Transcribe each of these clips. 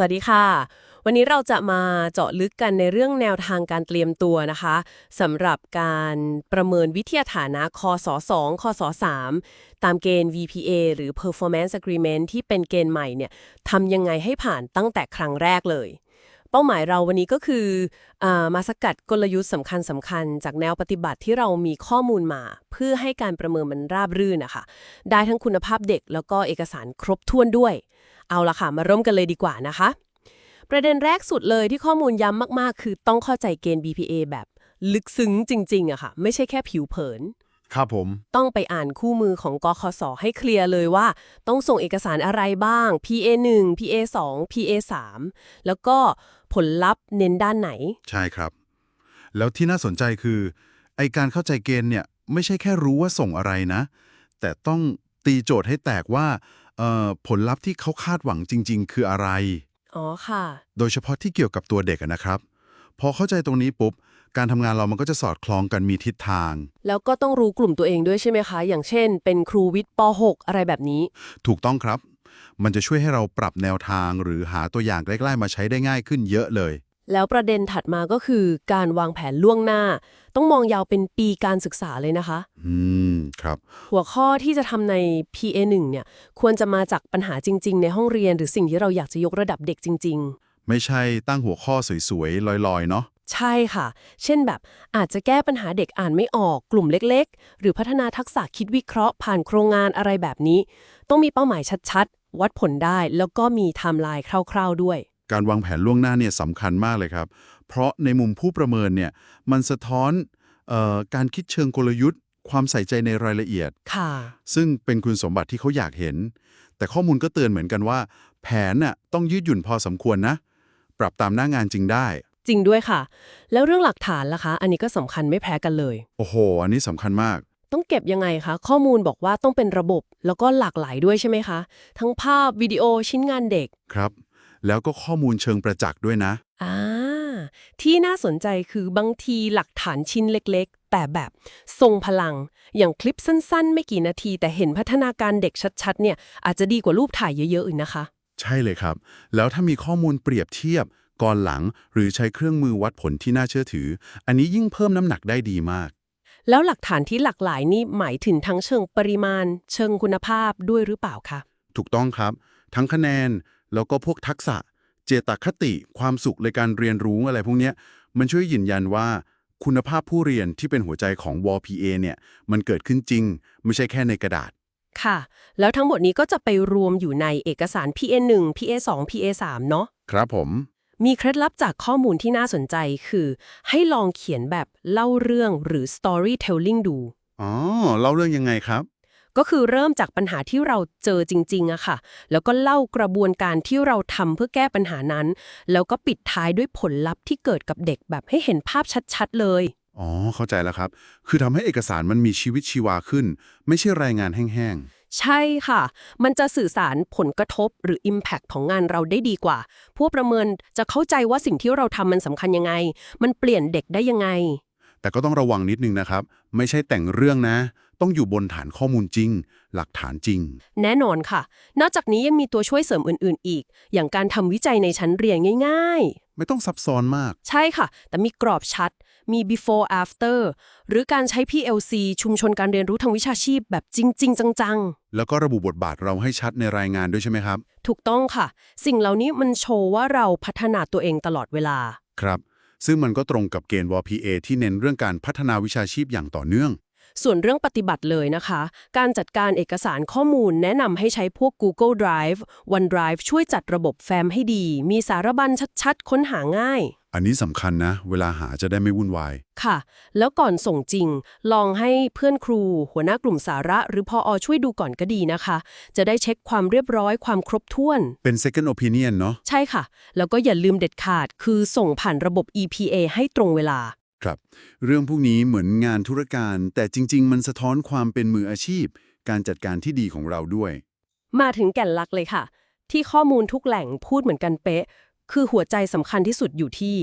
สวัสดีค่ะ วันนี้เราจะมาเจาะลึกกันในเรื่องแนวทางการเตรียมตัวนะคะสำหรับการประเมินวิทยาฐานะคศ2คศ3ตามเกณฑ์ VPA หรือ Performance Agreement ที่เป็นเกณฑ์ใหม่เนี่ยทำยังไงให้ผ่านตั้งแต่ครั้งแรกเลย เป้าหมายเราวันนี้ก็คืออมาสกัดกลยุทธ์สำคัญสำคัญๆจากแนวปฏิบัติที่เรามีข้อมูลมา เพื่อให้การประเมินมันราบรื่นนะคะ ได้ทั้งคุณภาพเด็กแล้วก็เอกสารครบถ้วนด้วย เอาละค่ะมาเริ่มกันเลยดีกว่านะคะ ประเด็นแรกสุดเลยที่ข้อมูลย้ำมากๆ คือต้องเข้าใจเกณฑ์ BPA แบบลึกซึ้งจริงๆอะค่ะ ไม่ใช่แค่ผิวเผิน ครับผม ต้องไปอ่านคู่มือของกคสให้เคลียร์เลยว่า ต้องส่งเอกสารอะไรบ้าง PA 1 PA 2 PA 3แล้วก็ผลลัพธ์เน้นด้านไหน ใช่ครับ แล้วที่น่าสนใจคือไอการเข้าใจเกณฑ์เนี่ยไม่ใช่แค่รู้ว่าส่งอะไรนะ แต่ต้องตีโจทย์ให้แตกว่า เอ่อผลลัพธ์ที่เขาคาดหวังจริง ๆ คืออะไร อ๋อค่ะ โดยเฉพาะที่เกี่ยวกับตัวเด็กอะนะครับ พอเข้าใจตรงนี้ปุ๊บ การทำงานเรามันก็จะสอดคล้องกันมีทิศทาง แล้วก็ต้องรู้กลุ่มตัวเองด้วยใช่ไหมคะ อย่างเช่น เป็นครูวิทย์ป .6 อะไรแบบนี้ ถูกต้องครับ มันจะช่วยให้เราปรับแนวทางหรือหาตัวอย่างใกล้ๆมาใช้ได้ง่ายขึ้นเยอะเลย แล้วประเด็นถัดมาก็คือการวางแผนล่วงหน้า ต้องมองยาวเป็นปีการศึกษาเลยนะคะ อืม ครับ หัวข้อที่จะทำใน PA1 เนี่ย ควรจะมาจากปัญหาจริง ๆ ในห้องเรียน หรือสิ่งที่เราอยากจะยกระดับเด็กจริงไม่ใช่ตั้งหัวข้อสวยๆ ลอยๆ เนาะๆใช่ค่ะ เช่นแบบอาจจะแก้ปัญหาเด็กอ่านไม่ออกกลุ่มเล็กๆ หรือพัฒนาทักษะคิดวิเคราะห์ผ่านโครงงานอะไรแบบนี้ ต้องมีเป้าหมายชัดๆ วัดผลได้แล้วก็มีไทม์ไลน์คร่าว ๆ ด้วย การวางแผนล่วงหน้าเนี่ยสำคัญมากเลยครับ เพราะในมุมผู้ประเมินเนี่ยมันสะท้อนเออการคิดเชิงกลยุทธ์ ความใส่ใจในรายละเอียดค่ะซึ่งเป็นคุณสมบัติที่เขาอยากเห็น แต่ข้อมูลก็เตือนเหมือนกันว่า แผนน่ะต้องยืดหยุ่นพอสมควรนะ ปรับตามหน้างานจริงได้ จริงด้วยค่ะ แล้วเรื่องหลักฐานล่ะคะ อันนี้ก็สำคัญไม่แพ้กันเลย โอ้โห อันนี้สำคัญมาก ต้องเก็บยังไงคะ ข้อมูลบอกว่าต้องเป็นระบบ แล้วก็หลากหลายด้วยใช่ไหมคะ ทั้งภาพวิดีโอชิ้นงานเด็ก ครับ แล้วก็ข้อมูลเชิงประจักษ์ด้วยนะอ่าที่น่าสนใจคือบางทีหลักฐานชิ้นเล็กๆ แต่แบบทรงพลัง อย่างคลิปสั้นๆ ไม่กี่นาที แต่เห็นพัฒนาการเด็กชัดๆ เนี่ยอาจจะดีกว่ารูปถ่ายเยอะๆอีกนะคะ ใช่เลยครับ แล้วถ้ามีข้อมูลเปรียบเทียบก่อนหลัง หรือใช้เครื่องมือวัดผลที่น่าเชื่อถือ อันนี้ยิ่งเพิ่มน้ำหนักได้ดีมาก แล้วหลักฐานที่หลากหลายนี่หมายถึงทั้งเชิงปริมาณ เชิงคุณภาพด้วยหรือเปล่าคะถูกต้องครับ ทั้งคะแนน แล้วก็พวกทักษะ เจตคติ ความสุขในการเรียนรู้อะไรพวกเนี้ยมันช่วยยืนยันว่าคุณภาพผู้เรียนที่เป็นหัวใจของ w p a เนี่ย มันเกิดขึ้นจริง ไม่ใช่แค่ในกระดาษ ค่ะ แล้วทั้งหมดนี้ก็จะไปรวมอยู่ในเอกสาร PA1 PA2 PA3 เนาะครับผม มีเคล็ดลับจากข้อมูลที่น่าสนใจคือ ให้ลองเขียนแบบเล่าเรื่องหรือ storytelling ดู อ๋อ เล่าเรื่องยังไงครับ ก็คือเริ่มจากปัญหาที่เราเจอจริงๆอะค่ะ แล้วก็เล่ากระบวนการที่เราทำเพื่อแก้ปัญหานั้น แล้วก็ปิดท้ายด้วยผลลัพธ์ที่เกิดกับเด็กแบบให้เห็นภาพชัดๆเลย อ๋อ เข้าใจแล้วครับ คือทำให้เอกสารมันมีชีวิตชีวาขึ้น ไม่ใช่รายงานแห้งใช่ค่ะ มันจะสื่อสารผลกระทบหรือ Impact ของงานเราได้ดีกว่า ผู้ประเมินจะเข้าใจว่าสิ่งที่เราทำมันสำคัญยังไง มันเปลี่ยนเด็กได้ยังไงๆแต่ก็ต้องระวังนิดนึงนะครับ ไม่ใช่แต่งเรื่องนะ ต้องอยู่บนฐานข้อมูลจริง หลักฐานจริง แน่นอนค่ะ นอกจากนี้ยังมีตัวช่วยเสริมอื่น ๆ อีก อย่างการทำวิจัยในชั้นเรียนง่ายไม่ต้องซับซ้อนมากๆใช่ค่ะ แต่มีกรอบชัด มี before after หรือการใช้ PLC ชุมชนการเรียนรู้ทางวิชาชีพแบบจริง ๆ จังแล้วก็ระบุบทบาทเราให้ชัดในรายงานด้วยใช่ไหมครับๆถูกต้องค่ะ สิ่งเหล่านี้มันโชว์ว่าเราพัฒนาตัวเองตลอดเวลา ครับ ซึ่งมันก็ตรงกับเกณฑ์ WPA ที่เน้นเรื่องการพัฒนาวิชาชีพอย่างต่อเนื่อง ส่วนเรื่องปฏิบัติเลยนะคะ การจัดการเอกสารข้อมูลแนะนำให้ใช้พวก Google Drive OneDrive ช่วยจัดระบบแฟ้มให้ดี มีสารบัญชัดๆ ค้นหาง่าย อันนี้สำคัญนะ เวลาหาจะได้ไม่วุ่นวาย ค่ะ แล้วก่อนส่งจริง ลองให้เพื่อนครู หัวหน้ากลุ่มสาระ หรือพออช่วยดูก่อนก็ดีนะคะ จะได้เช็คความเรียบร้อยความครบถ้วน เป็น second opinion เนาะ ใช่ค่ะ แล้วก็อย่าลืมเด็ดขาด คือส่งผ่านระบบ EPA ให้ตรงเวลา ครับ เรื่องพวกนี้เหมือนงานธุรการ แต่จริง ๆ มันสะท้อนความเป็นมืออาชีพ การจัดการที่ดีของเราด้วย มาถึงแก่นหลักเลยค่ะ ที่ข้อมูลทุกแหล่งพูดเหมือนกันเป๊ะ คือหัวใจสำคัญที่สุดอยู่ที่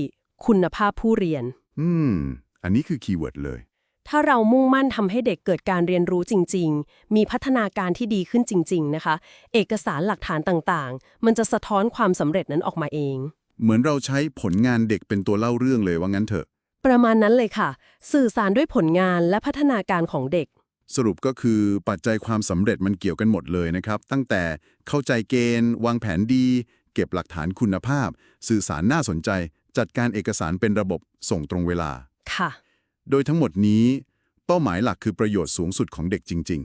คุณภาพผู้เรียน อืม อันนี้คือคีย์เวิร์ดเลย ถ้าเรามุ่งมั่นทำให้เด็กเกิดการเรียนรู้จริง ๆ มีพัฒนาการที่ดีขึ้นจริง ๆ นะคะ เอกสารหลักฐานต่างๆ มันจะสะท้อนความสำเร็จนั้นออกมาเอง เหมือนเราใช้ผลงานเด็กเป็นตัวเล่าเรื่องเลยว่างั้นเถอะ ประมาณนั้นเลยค่ะ สื่อสารด้วยผลงานและพัฒนาการของเด็ก สรุปก็คือปัจจัยความสำเร็จมันเกี่ยวกันหมดเลยนะครับ ตั้งแต่เข้าใจเกณฑ์ วางแผนดี เก็บหลักฐานคุณภาพ สื่อสารน่าสนใจ จัดการเอกสารเป็นระบบส่งตรงเวลาค่ะ โดยทั้งหมดนี้ เป้าหมายหลักคือประโยชน์สูงสุดของเด็กจริง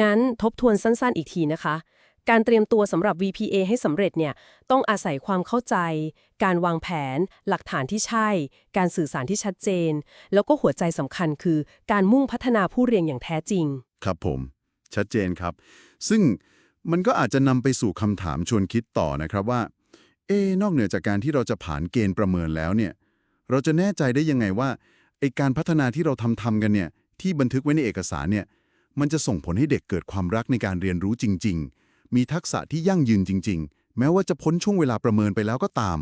งั้นทบทวนสั้นๆอีกทีนะคะ การเตรียมตัวสำหรับ VPA ให้สำเร็จเนี่ยต้องอาศัยความเข้าใจ การวางแผน หลักฐานที่ใช่ การสื่อสารที่ชัดเจน แล้วก็หัวใจสำคัญคือ การมุ่งพัฒนาผู้เรียนอย่างแท้จริง ครับผม ชัดเจนครับ ซึ่งมันก็อาจจะนำไปสู่คำถามชวนคิดต่อนะครับว่า เอ๊นอกเหนือจากการที่เราจะผ่านเกณฑ์ประเมินแล้วเนี่ย เราจะแน่ใจได้ยังไงว่าไอการพัฒนาที่เราทำทำกันเนี่ยที่บันทึกไว้ในเอกสารเนี่ยมันจะส่งผลให้เด็กเกิดความรักในการเรียนรู้จริง ๆ มีทักษะที่ยั่งยืนจริง ๆ แม้ว่าจะพ้นช่วงเวลาประเมินไปแล้วก็ตาม